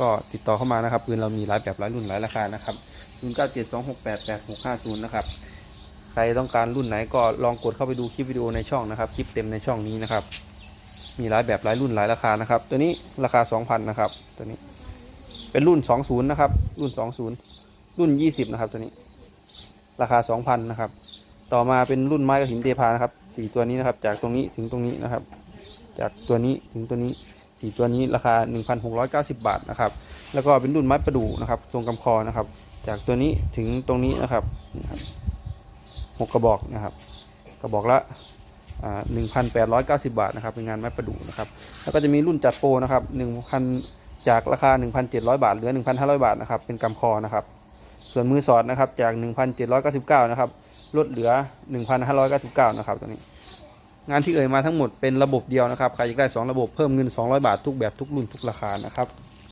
ก็ติดต่อเข้ามานะครับปืนเรามีหลายแบบหลายรุ่นหลายราคานะครับ0 9 7 2 6 8 8 6 5 0นะครับใครต้องการรุ่นไหนก็ลองกดเข้าไปดูคลิปวิดีโอในช่องนะครับคลิปเต็มในช่องนี้นะครับ มีหลายแบบหลายรุ่นหลายราคานะครับ ตัวนี้ราคา 2,000นะครับตัวนี้ เป็นรุ่น 20นะครับรุ่น 20 รุ่น 20นะครับตัวนี้ ราคา 2,000นะครับต่อมาเป็นรุ่นไม้กระถินเทพานะครับสี่ตัวนี้นะครับ จากตรงนี้ถึงตรงนี้นะครับ จากตัวนี้ถึงตัวนี้ สี่ตัวนี้ราคา 1,690 บาทนะครับ แล้วก็เป็นรุ่นไม้ประดู่นะครับ ทรงกำคอนะครับ จากตัวนี้ถึงตรงนี้นะครับหกกระบอกนะครับ กระบอกละอ่า1,890 บาทนะครับ เป็นงานไม้ประดู่นะครับ แล้วก็จะมีรุ่นจัดโปรนะครับ1,000จากราคา 1,700 บาทเหลือ 1,500 บาทนะครับ เป็นกำคอนะครับ ส่วนมือสอดนะครับ จาก 1,799 นะครับ ลดเหลือ 1,599 นะครับตัวนี้ งานที่เอ่ยมาทั้งหมดเป็นระบบเดียวนะครับใครอยากได้ 2 ระบบเพิ่มเงิน 200 บาททุกแบบทุกรุ่นทุกราคานะครับ